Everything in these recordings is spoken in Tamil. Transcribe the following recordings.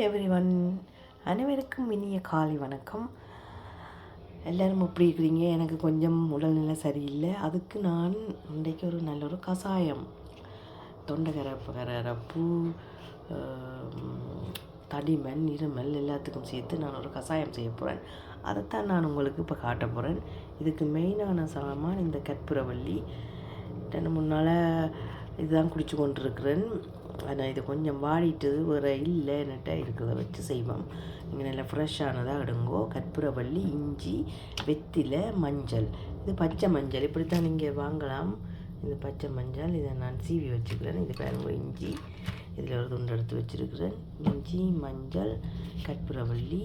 எவ்ரி ஒன் அனைவருக்கும் இனிய காலை வணக்கம். எல்லோரும் எப்படி இருக்கிறீங்க? எனக்கு கொஞ்சம் உடல்நிலை சரியில்லை. அதுக்கு நான் இன்றைக்கு ஒரு நல்ல ஒரு கஷாயம். தொண்டகரப்பு தடிமன் இருமல் எல்லாத்துக்கும் சேர்த்து நான் ஒரு கஷாயம் செய்ய போகிறேன் அதைத்தான் நான் உங்களுக்கு இப்போ காட்ட போகிறேன் இதுக்கு மெயினான சாமான் இந்த கற்பூரவள்ளி. ரெண்டு மூணு இதுதான் குடிச்சு கொண்டிருக்கிறேன். ஆனால் இது கொஞ்சம் வாடிட்டு வேறு இல்லை என்கிட்ட இருக்கிறத வச்சு செய்வோம். நீங்கள் நல்லா ஃப்ரெஷ்ஷானதாக எடுங்கோ. கற்பூரவள்ளி இஞ்சி வெத்திலை மஞ்சள். இது பச்சை மஞ்சள். இப்படி தான் நீங்கள் வாங்கலாம். இந்த பச்சை மஞ்சள். இதை நான் சீவி வச்சுக்கிறேன். இது பாருங்க இஞ்சி. இதில் ஒரு துண்டு எடுத்து வச்சுருக்கிறேன். இஞ்சி மஞ்சள் கற்பூரவள்ளி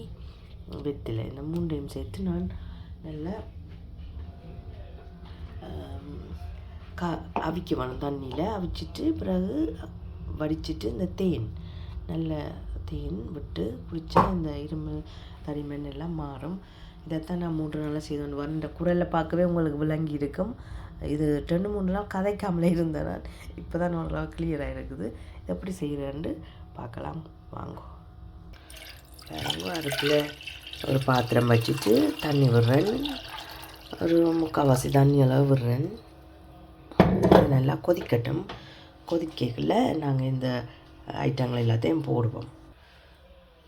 வெத்திலை. இந்த மூண்டையும் சேர்த்து நான் நல்லா கா அவிக்க வேணும் தண்ணியில். அவிச்சிட்டு பிறகு வடிச்சிட்டு இந்த தேன் நல்ல தேன் விட்டு குடித்தா இந்த இருமல் தரிமன் எல்லாம் மாறும். இதைத்தான் நான் மூன்று நாளாக செய்து கொண்டு வரேன். இந்த குரலை பார்க்கவே உங்களுக்கு விளங்கி இருக்கும். இது ரெண்டு மூணு நாள் கதைக்காமலே இருந்தேன் நான். இப்போ தான் ஓரளவு கிளியராக இருக்குது. இது எப்படி செய்கிறேன்னு பார்க்கலாம். வாங்க. அடுப்பில் ஒரு பாத்திரம் வச்சுட்டு தண்ணி விடுறேன். ஒரு முக்கால்வாசி தண்ணி அளவு விடுறேன். நல்லா கொதிக்கட்டும். கொதிக்கல நாங்கள் இந்த ஐட்டங்கள் எல்லாத்தையும் போடுவோம்.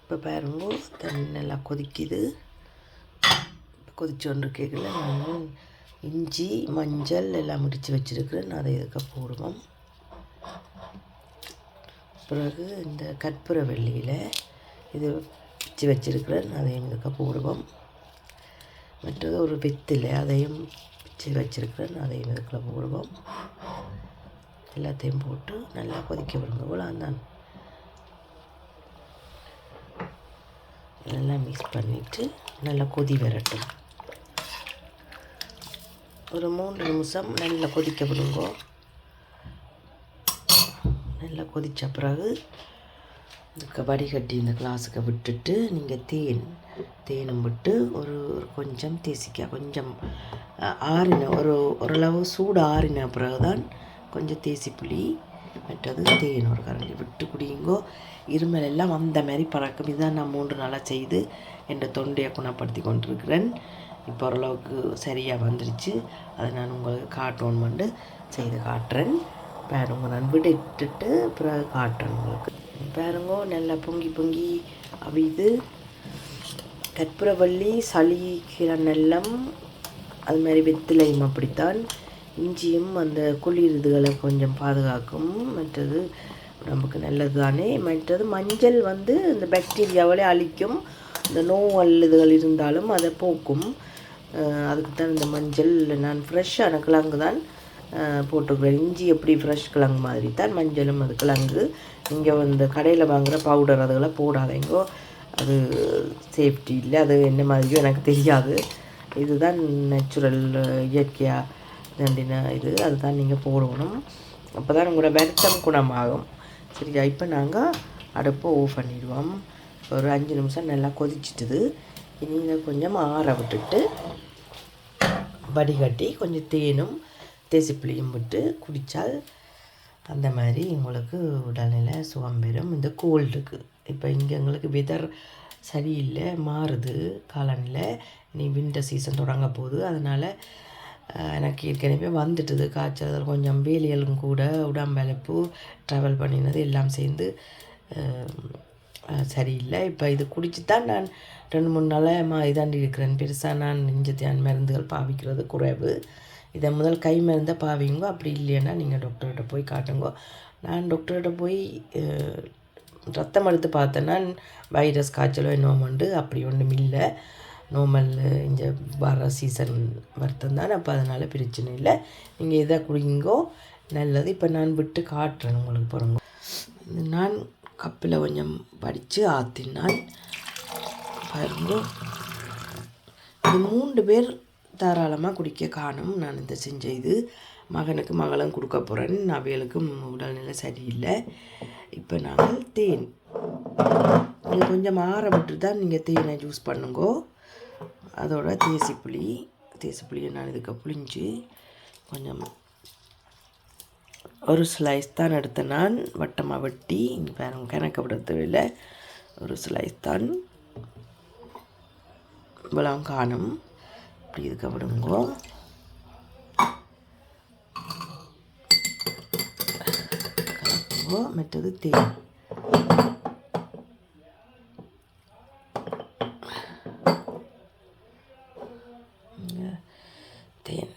இப்போ பாருங்க தண்ணி நல்லா கொதிக்குது கொதிச்சோன்று கேட்கல நான் இஞ்சி மஞ்சள் எல்லாம் முடித்து வச்சுருக்கிறேன். அதை இதுக்கு போடுவோம்? பிறகு இந்த கற்பூர வெள்ளியில் இது வச்சு வச்சுருக்கிறேன். அதையும் இதுக்கு போடுவோம்? மற்றது ஒரு வித்தில் அதையும் வச்சு வச்சுருக்கிறேன். அதையும் இதுக்குள்ள போடுவோம்? எல்லாத்தையும் போட்டு நல்லா கொதிக்க விடுங்க. இவ்வளோந்தான் நல்லா மிக்ஸ் பண்ணிவிட்டு நல்லா கொதி வரட்டும். ஒரு மூன்று நிமிஷம் நல்லா கொதிக்க விடுங்க. நல்லா கொதித்த பிறகு இதுக்கு வடிகட்டி இந்த கிளாஸுக்கு விட்டுட்டு நீங்கள் தேன் தேனும் விட்டு ஒரு ஒரு கொஞ்சம் தேசிக்காய் கொஞ்சம் ஆறின ஒரு ஓரளவு சூடு ஆறின பிறகு தான் கொஞ்சம் தேசி புளி மற்றது தேன் ஒரு கரண்டி விட்டு குடியுங்கோ இருமல் எல்லாம் வந்த மாதிரி பறக்கும் இதுதான் நான் மூன்று நாளாக செய்து என் தொண்டையை குணப்படுத்தி கொண்டிருக்கிறேன். இப்போ ஓரளவுக்கு சரியாக வந்துருச்சு. அதை நான் உங்களுக்கு காட்டணும் வந்து செய்து காட்டுறேன். பாருங்க நான் விட்டுட்டு பிறகு காட்டுறேன் உங்களுக்கு. பாருங்க நல்லா பொங்கி பொங்கி அவிது கற்பூரவள்ளி சளி சளிக்கிற நெல்லம் அது மாதிரி வெத்திலையும் அப்படித்தான். இஞ்சியும் அந்த குளிர் இதுகளை கொஞ்சம் பாதுகாக்கும். மற்றது நமக்கு நல்லது தானே மற்றது மஞ்சள் வந்து இந்த பாக்டீரியாவளே அழிக்கும். இந்த நோவல் இதுகள் இருந்தாலும் அதை போக்கும். அதுக்கு தான் இந்த மஞ்சள் நான் ஃப்ரெஷ்ஷான கிழங்கு தான் போட்டுக்கிறேன் இஞ்சி எப்படி ஃப்ரெஷ் கிழங்கு மாதிரி தான் மஞ்சளும் அது கிழங்கு. இங்கே வந்து கடையில் வாங்குகிற பவுடர் அதுகளை போடாதீங்கோ அது சேஃப்டி இல்லை. அது என்ன மாதிரியோ எனக்கு தெரியாது. இதுதான் நேச்சுரல் இயற்கையாக அப்படின்னா இது அதுதான் நீங்கள் போடணும். அப்போ தான் உங்களோட வருத்தம் குணமாகும். சரியா? இப்போ நாங்கள் அடுப்பை ஓஃப் பண்ணிடுவோம். ஒரு அஞ்சு நிமிஷம் நல்லா கொதிச்சிட்டுது. இனி இதை கொஞ்சம் ஆற விட்டுட்டு வடிகட்டி கொஞ்சம் தேனும் தேசிப்புளியும் விட்டு குடித்தால் அந்த மாதிரி உங்களுக்கு உடல்நிலை சுகம் பெறும். இந்த கோல்டுக்கு இப்போ இங்கே எங்களுக்கு வெதர் சரியில்லை மாறுது காலநிலை. இனி வின்டர் சீசன் தொடங்க போகுது. அதனால் எனக்கு ஏற்கனவே வந்துட்டுது. காய்ச்சல் கொஞ்சம் வேலியலும் கூட உடம்பழைப்பு ட்ராவல் பண்ணினது எல்லாம் சேர்ந்து சரியில்லை. இப்போ இது குடிச்சு தான் நான் ரெண்டு மூணு நாளாக மா இதாண்டி இருக்கிறேன். பெருசாக நான் நெஞ்சத்தியான் மருந்துகள் பாவிக்கிறது குறைவு. இதை முதல் கை மருந்தை பாவிங்கோ அப்படி இல்லைன்னா நீங்கள் டாக்டர்கிட்ட போய் காட்டுங்கோ. நான் டாக்டர்கிட்ட போய் ரத்தம் எடுத்து பார்த்தேன்னா வைரஸ் காய்ச்சலோ என்னவோண்டு அப்படி ஒன்றும் இல்லை நார்மல் uh, இந்த வர சீசன் வருத்தம் தானே அப்போ அதனால் பிரச்சனை இல்லை. நீங்கள் இதை குடிங்கோ நல்லது. இப்போ நான் விட்டு காட்டுறேன் உங்களுக்கு பாருங்க. நான் கப்பில் கொஞ்சம் படித்து ஆற்றினான் பாருங்க. இது மூன்று பேர் தாராளமாக குடிக்க காணும். நான் இந்த செஞ்ச இது மகனுக்கு மகளும் கொடுக்க போகிறேன் அவைகளுக்கும் உடல்நிலை சரியில்லை. இப்போ நாங்கள் தேன். நீங்கள் கொஞ்சம் ஆற விட்டு தான் நீங்கள் தேனை ஜூஸ் பண்ணுங்கோ. அதோட தேசி புளியை நான் இதுக்கு புளிஞ்சு கொஞ்சம் ஒரு ஸ்லைஸ் தான் எடுத்தேன் நான் வட்டமாக வெட்டி இங்கே பாருங்க கணக்க விட ஒரு ஸ்லைஸ் தான் இவ்வளோ காணும். இப்படி இதுக்கு விடுங்கோ மற்றது தேன் இங்க தேன்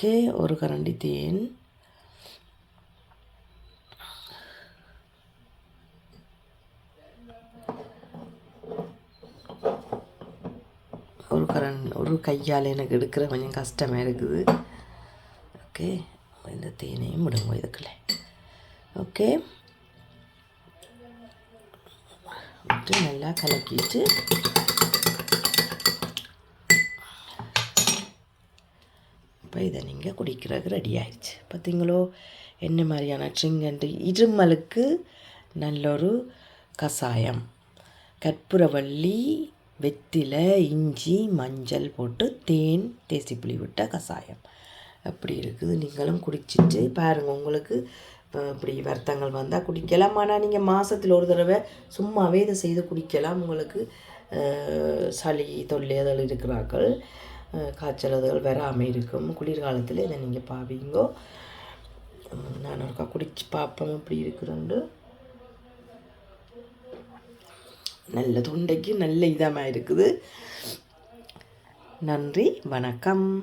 ஓகே ஒரு கரண்டி தேன். ஒரு கரண் ஒரு கையால் எனக்கு எடுக்கிற கொஞ்சம் கஷ்டமாக இருக்குது. ஓகே இந்த தேனையும் விடுங்க இதுக்குள்ள. ஓகே. விட்டு நல்லா கலக்கிட்டு இப்போ இதை நீங்கள் குடிக்கிறதுக்கு ரெடி ஆயிடுச்சு. பார்த்தீங்களோ என்ன மாதிரியான ட்ரிங்கன்ட்டு இருமலுக்கு நல்ல ஒரு கஷாயம் கற்பூரவள்ளி வெத்திலை இஞ்சி மஞ்சள் போட்டு தேன் தேசி புளி விட்ட கஷாயம் அப்படி இருக்குது. நீங்களும் குடிச்சிட்டு பாருங்கள் உங்களுக்கு இப்படி வருத்தங்கள் வந்தால் குடிக்கலாம். ஆனால் நீங்கள் மாதத்தில் ஒரு தடவை சும்மாவே இதை செய்து குடிக்கலாம். உங்களுக்கு சளி சளி தொல்லையதல் இருக்கிறார்கள். காய்ச்சல் அதுகள் வராமல் இருக்கும். குளிர்காலத்தில் இதை நீங்கள் பாவீங்கோ. நான் ஒருக்கா குடிச்சு பார்ப்போம் இப்படி இருக்குதுண்டு. நல்ல தொண்டைக்கு நல்ல இதமாக இருக்குது. நன்றி வணக்கம்.